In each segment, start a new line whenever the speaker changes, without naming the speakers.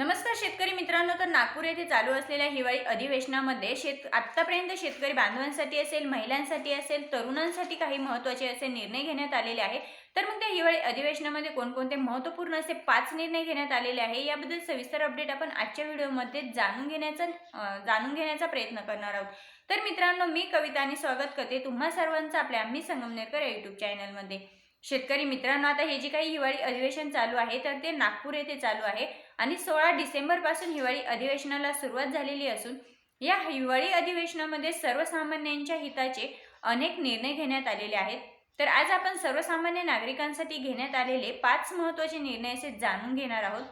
नमस्कार शेतकरी मित्रांनो तर नागपूर येथे चालू असलेल्या हिवाळी अधिवेशनामध्ये शेत आत्तापर्यंत शेतकरी बांधवांसाठी असेल महिलांसाठी असेल तरुणांसाठी काही महत्त्वाचे असे निर्णय घेण्यात आलेले आहे तर मग त्या हिवाळी अधिवेशनामध्ये कोणकोणते महत्त्वपूर्ण असे पाच निर्णय घेण्यात आलेले आहे याबद्दल सविस्तर अपडेट आपण आजच्या व्हिडिओमध्ये जाणून घेण्याचा जाणून घेण्याचा प्रयत्न करणार आहोत. तर मित्रांनो मी कविता आणि स्वागत करते तुम्हा सर्वांचं आपल्या आम्ही संगमनेरकर यूट्यूब चॅनलमध्ये शेतकरी मित्रांनो आता हे जे काही हिवाळी अधिवेशन चालू आहे तर ते नागपूर येथे चालू आहे. आणि सोळा डिसेंबरपासून हिवाळी अधिवेशनाला सुरुवात झालेली असून या हिवाळी अधिवेशनामध्ये सर्वसामान्यांच्या हिताचे अनेक निर्णय घेण्यात आलेले आहेत. तर आज आपण सर्वसामान्य नागरिकांसाठी घेण्यात आलेले पाच महत्त्वाचे निर्णय असे जाणून घेणार आहोत.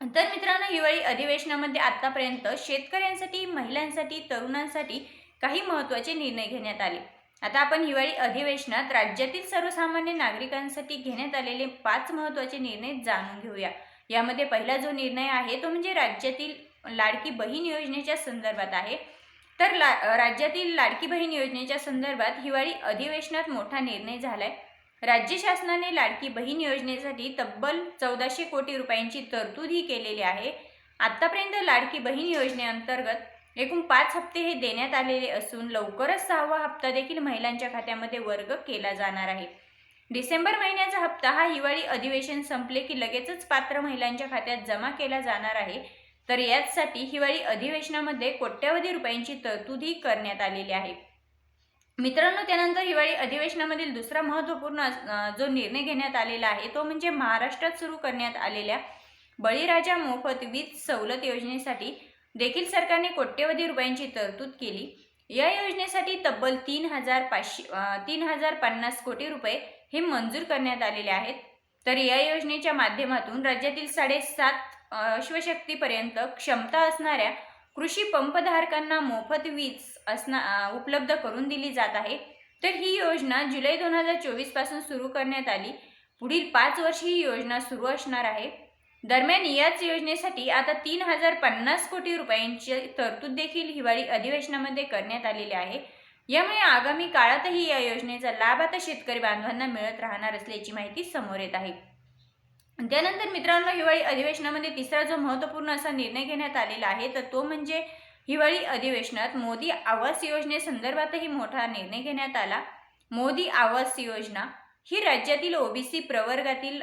तर मित्रांनो हिवाळी अधिवेशनामध्ये आतापर्यंत शेतकऱ्यांसाठी महिलांसाठी तरुणांसाठी काही महत्त्वाचे निर्णय घेण्यात आले. आता आपण हिवाळी अधिवेशनात राज्यातील सर्वसामान्य नागरिकांसाठी घेण्यात आलेले पाच महत्त्वाचे निर्णय जाणून घेऊया. यामध्ये पहिला जो निर्णय आहे तो म्हणजे राज्यातील लाडकी बहीण योजनेच्या संदर्भात आहे. तर ला राज्यातील लाडकी बहीण योजनेच्या संदर्भात हिवाळी अधिवेशनात मोठा निर्णय झालाय. राज्य शासनाने लाडकी बहीण योजनेसाठी तब्बल चौदाशे कोटी रुपयांची तरतूदही केलेली आहे. आत्तापर्यंत लाडकी बहीण योजनेअंतर्गत एकूण पाच हप्ते हे देण्यात आलेले असून लवकरच सहावा हप्ता देखील महिलांच्या खात्यामध्ये वर्ग केला जाणार आहे. डिसेंबर महिन्याचा हप्ता हा हिवाळी अधिवेशन संपले की लगेचच पात्र महिलांच्या खात्यात जमा केला जाणार आहे. तर याचसाठी हिवाळी अधिवेशनामध्ये कोट्यवधी रुपयांची तरतूदही करण्यात आलेली आहे. मित्रांनो त्यानंतर हिवाळी अधिवेशनामधील दुसरा महत्त्वपूर्ण जो निर्णय घेण्यात आलेला आहे तो म्हणजे महाराष्ट्रात सुरू करण्यात आलेल्या बळीराजा मोफत वीज सवलत योजनेसाठी देखील सरकारने कोट्यवधी रुपयांची तरतूद केली. या योजनेसाठी तब्बल तीन हजार पाचशे तीन हजार पन्नास कोटी रुपये हे मंजूर करण्यात आलेले आहेत. तर या योजनेच्या माध्यमातून राज्यातील साडेसात अश्वशक्तीपर्यंत क्षमता असणाऱ्या कृषी पंपधारकांना मोफत वीज असना उपलब्ध करून दिली जात आहे. तर ही योजना जुलै दोन हजार चोवीसपासून सुरू करण्यात आली. पुढील पाच वर्ष ही योजना सुरू असणार आहे. दरम्यान याच योजनेसाठी आता तीन हजार पन्नास कोटी रुपयांची तरतूद देखील हिवाळी अधिवेशनामध्ये करण्यात आलेली आहे. यामुळे आगामी काळातही या योजनेचा लाभ आता शेतकरी बांधवांना मिळत राहणार असल्याची माहिती समोर येत आहे. त्यानंतर मित्रांनो हिवाळी अधिवेशनामध्ये तिसरा जो महत्त्वपूर्ण असा निर्णय घेण्यात आलेला आहे तर तो म्हणजे हिवाळी अधिवेशनात मोदी आवास योजनेसंदर्भातही मोठा निर्णय घेण्यात आला. मोदी आवास योजना ही राज्यातील ओबीसी प्रवर्गातील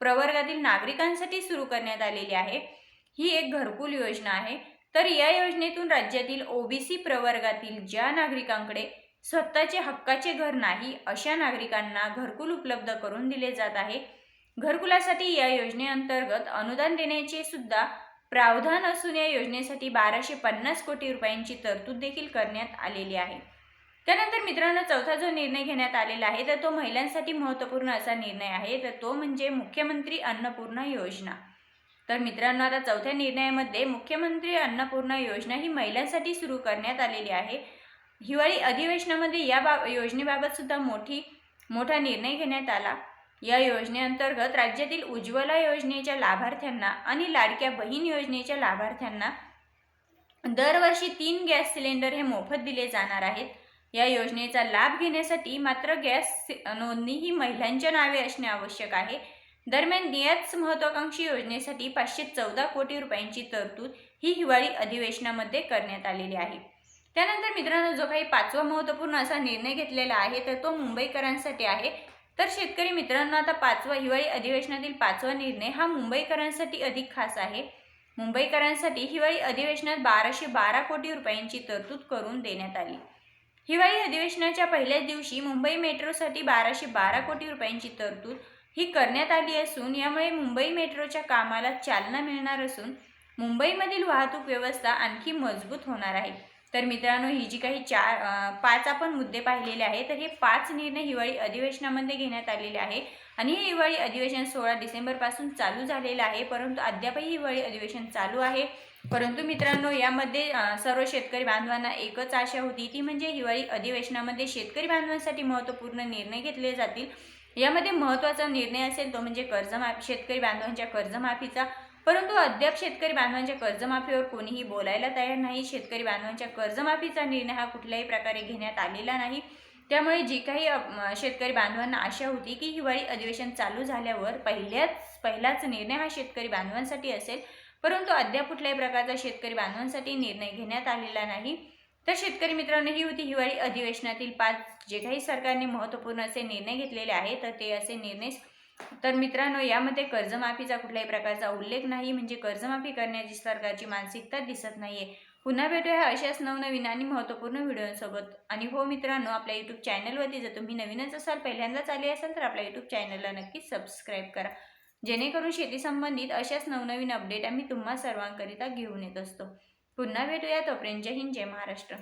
प्रवर्गातील नागरिकांसाठी सुरू करण्यात आलेली आहे. ही एक घरकुल योजना आहे. तर या योजनेतून राज्यातील ओबीसी प्रवर्गातील ज्या नागरिकांकडे स्वतःचे हक्काचे घर नाही अशा नागरिकांना घरकुल उपलब्ध करून दिले जात आहे. घरकुलासाठी या योजनेअंतर्गत अनुदान देण्याचे सुद्धा प्रावधान असून या योजनेसाठी बाराशे पन्नास कोटी रुपयांची तरतूद देखील करण्यात आलेली आहे. त्यानंतर मित्रांनो चौथा जो निर्णय घेण्यात आलेला आहे तर तो महिलांसाठी महत्त्वपूर्ण असा निर्णय आहे तर तो म्हणजे मुख्यमंत्री अन्नपूर्णा योजना. तर मित्रांनो आता चौथ्या निर्णयामध्ये मुख्यमंत्री अन्नपूर्णा योजना ही महिलांसाठी सुरू करण्यात आलेली आहे. हिवाळी अधिवेशनामध्ये या बाब योजनेबाबत सुद्धा मोठी मोठा निर्णय घेण्यात आला. या योजनेअंतर्गत राज्यातील उज्ज्वला योजनेच्या लाभार्थ्यांना आणि लाडक्या बहीण योजनेच्या लाभार्थ्यांना दरवर्षी तीन गॅस सिलेंडर हे मोफत दिले जाणार आहेत. या योजनेचा लाभ घेण्यासाठी मात्र गॅस नोंदणी ही महिलांच्या नावे असणे आवश्यक आहे. दरम्यान याच महत्वाकांक्षी योजनेसाठी पाचशे चौदा कोटी रुपयांची तरतूद ही हिवाळी अधिवेशनामध्ये करण्यात आलेली आहे. त्यानंतर मित्रांनो जो काही पाचवा महत्त्वपूर्ण असा निर्णय घेतलेला आहे तर तो मुंबईकरांसाठी आहे. तर शेतकरी मित्रांनो आता पाचवा हिवाळी अधिवेशनातील पाचवा निर्णय हा मुंबईकरांसाठी अधिक खास आहे. मुंबईकरांसाठी हिवाळी अधिवेशनात बाराशे बारा कोटी रुपयांची तरतूद करून देण्यात आली. हिवाळी अधिवेशनाच्या पहिल्याच दिवशी मुंबई मेट्रोसाठी बाराशे बारा कोटी रुपयांची तरतूद ही करण्यात आली असून यामुळे मुंबई मेट्रोच्या कामाला चालना मिळणार असून मुंबईमधील वाहतूक व्यवस्था आणखी मजबूत होणार आहे. तर मित्रांनो ही जी काही चार पाच आपण मुद्दे पाहिलेले आहे तर हे पाच निर्णय हिवाळी अधिवेशनामध्ये घेण्यात आलेले आहे. आणि हे हिवाळी अधिवेशन सोळा डिसेंबरपासून चालू झालेलं आहे परंतु अद्यापही हिवाळी अधिवेशन चालू आहे. परंतु मित्रांनो यामध्ये सर्व शेतकरी बांधवांना एकच आशा होती ती म्हणजे हिवाळी अधिवेशनामध्ये शेतकरी बांधवांसाठी महत्त्वपूर्ण निर्णय घेतले जातील. यामध्ये महत्त्वाचा निर्णय असेल तो म्हणजे कर्जमाफी शेतकरी बांधवांच्या कर्जमाफीचा. परंतु अद्याप शेतकरी बांधवांच्या कर्जमाफीवर कोणीही बोलायला तयार नाही. शेतकरी बांधवांच्या कर्जमाफीचा निर्णय हा कुठल्याही प्रकारे घेण्यात आलेला नाही. त्यामुळे जी काही शेतकरी बांधवांना आशा होती की हिवाळी अधिवेशन चालू झाल्यावर पहिल्याच पहिलाच निर्णय हा शेतकरी बांधवांसाठी असेल. परंतु अद्याप कुठल्याही प्रकारचा शेतकरी बांधवांसाठी निर्णय घेण्यात आलेला नाही. तर शेतकरी मित्रांनो ही होती हिवाळी अधिवेशनातील पाच जे काही सरकारने महत्त्वपूर्ण असे निर्णय घेतलेले आहेत तर ते असे निर्णय तर मित्रांनो यामध्ये कर्जमाफीचा कुठल्याही प्रकारचा उल्लेख नाही. म्हणजे कर्जमाफी करण्याची सरकारची मानसिकता दिसत नाहीये. पुन्हा भेटूया अशाच नवनवीन आणि महत्त्वपूर्ण व्हिडिओसोबत. आणि हो मित्रांनो आपल्या यूट्यूब चॅनलवरती जर तुम्ही नवीनच असाल पहिल्यांदाच आले असाल तर आपल्या यूट्यूब चॅनलला नक्कीच सबस्क्राईब करा. जेणेकरून शेती संबंधित अशाच नवनवीन अपडेट आम्ही तुम्हा सर्वांकरिता घेऊन येत असतो. पुन्हा भेटूया तोपर्यंत जय हिंद जय महाराष्ट्र.